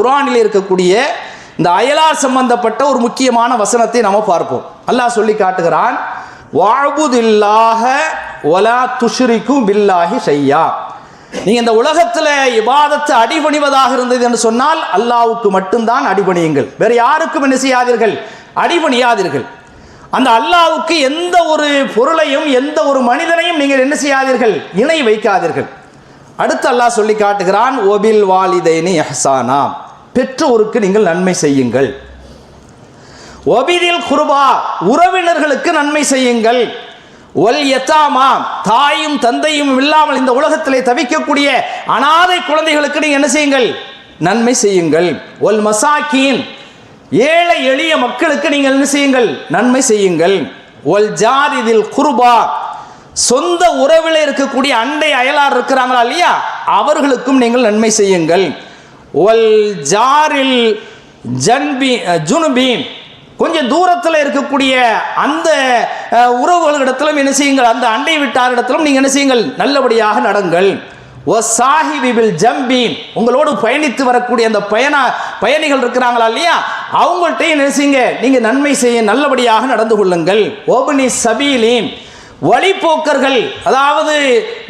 குரானில் இருக்கக்கூடிய இந்த அயலார் சம்பந்தப்பட்ட ஒரு முக்கியமான வசனத்தை நம்ம பார்ப்போம். அல்லாஹ் சொல்லி காட்டுகிறான் வாழ்புதில்லாக ஒலா துஷ்ரிக்கும் பில்லாஹி செய்யா நீங்கள் இந்த உலகத்தில் இபாதத்தை அடிபணிவதாக இருந்தது என்று சொன்னால் அல்லாவுக்கு மட்டும்தான் அடிபணியுங்கள். வேறு யாருக்கும் என்ன செய்யாதீர்கள்? அடிபணியாதீர்கள். அந்த அல்லாவுக்கு எந்த ஒரு பொருளையும் எந்த ஒரு மனிதனையும் நீங்கள் என்ன செய்யாதீர்கள்? இணை வைக்காதீர்கள். அடுத்து அல்லாஹ் சொல்லி காட்டுகிறான் ஒபில் வாலிதைனி எஹசானா. பெற்றோருக்கு நீங்கள் நன்மை செய்யுங்கள். ஒபிதில் குருபா உறவினர்களுக்கு நன்மை செய்யுங்கள். ஒல் எத்தாமா தாயும் தந்தையும் இல்லாமல் இந்த உலகத்திலே தவிக்கக்கூடிய அனாதை குழந்தைகளுக்கு நீங்கள் என்ன செய்யுங்கள்? நன்மை செய்யுங்கள். ஒல் மசாக்கியின் ஏழை எளிய மக்களுக்கு நீங்கள் என்ன செய்யுங்கள்? நன்மை செய்யுங்கள். ஒல் ஜாரிதில் குருபா சொந்த உறவில் இருக்கக்கூடிய அண்டை அயலார் இருக்கிறாங்களா இல்லையா? அவர்களுக்கும் நீங்கள் நன்மை செய்யுங்கள். ஒல் ஜாரில் ஜன்பி ஜுனுபீன். கொஞ்சம் தூரத்தில் இருக்கக்கூடிய அந்த உறவுகளிடத்திலும் என்ன செய்யுங்கள் அந்த அண்டை விட்டாரிடத்திலும் நீங்கள் என்ன செய்யுங்கள் நல்லபடியாக நடங்கள். ஓ சாஹிபிபில் ஜம்பீன். உங்களோடு பயணித்து வரக்கூடிய அந்த பயண பயணிகள் இருக்கிறாங்களா இல்லையா? அவங்கள்ட்டையும் என்ன செய்யுங்க நீங்கள் நன்மை செய்ய நல்லபடியாக நடந்து கொள்ளுங்கள். ஓபனி சபீலீன். வழிப்போக்கர்கள் அதாவது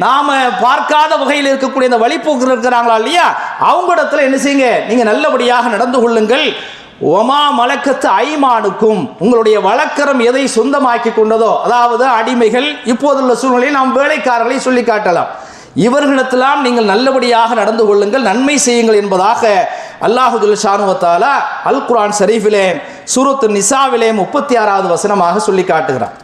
நாம் பார்க்காத வகையில் இருக்கக்கூடிய இந்த வழிப்போக்கர்கள் இருக்கிறாங்களா இல்லையா? அவங்க இடத்துல என்ன செய்யுங்க? நீங்கள் நல்லபடியாக நடந்து கொள்ளுங்கள். ஒமா மலக்கத்து ஐமானுக்கும் உங்களுடைய வழக்கரம் எதை சொந்தமாக்கி கொண்டதோ அதாவது அடிமைகள் இப்போதுள்ள சூழ்நிலையில் நாம் வேலைக்காரர்களை சொல்லி காட்டலாம். இவர்களிடத்தெல்லாம் நீங்கள் நல்லபடியாக நடந்து கொள்ளுங்கள் நன்மை செய்யுங்கள் என்பதாக அல்லாஹுதுல் ஷானுவத்தாலா அல் குரான் ஷரீஃபிலே சூரத்து நிசாவிலே முப்பத்தி ஆறாவது வசனமாக சொல்லி காட்டுகிறான்.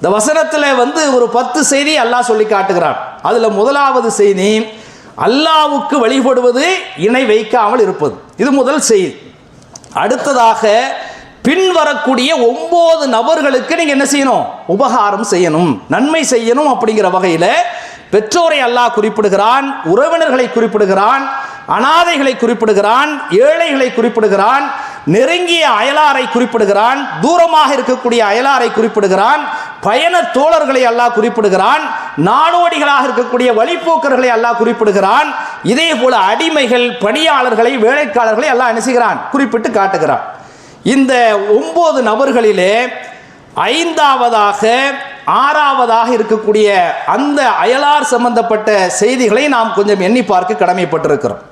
இந்த வசனத்தில் வந்து ஒரு பத்து செய்தி அல்லாஹ் சொல்லி காட்டுகிறான். அதில் முதலாவது செய்தி அல்லாவுக்கு வழிபடுவது இணை வைக்காமல் இருப்பது. இது முதல் செய்தி. அடுத்ததாக பின்வரக்கூடிய ஒன்பது நபர்களுக்கு நீங்கள் என்ன செய்யணும்? உபகாரம் செய்யணும். நன்மை செய்யணும் அப்படிங்கிற வகையில் பெற்றோரை அல்லாஹ் குறிப்பிடுகிறான் உறவினர்களை குறிப்பிடுகிறான் அனாதைகளை குறிப்பிடுகிறான் ஏழைகளை குறிப்பிடுகிறான் நெருங்கிய அயலாரை குறிப்பிடுகிறான் தூரமாக இருக்கக்கூடிய அயலாரை குறிப்பிடுகிறான் பயண தோழர்களை அல்லாஹ் குறிப்பிடுகிறான் நாடோடிகளாக இருக்கக்கூடிய வழிப்போக்கர்களை அல்லாஹ் குறிப்பிடுகிறான் இதே போல அடிமைகள் பணியாளர்களை வேலைக்காரர்களை எல்லாம் என்ன செய்கிறான்? குறிப்பிட்டு காட்டுகிறான். இந்த ஒன்பது நபர்களிலே ஐந்தாவதாக ஆறாவதாக இருக்கக்கூடிய அந்த அயலார் சம்பந்தப்பட்ட செய்திகளை நாம் கொஞ்சம் எண்ணி பார்க்க கடமைப்பட்டிருக்கிறோம்.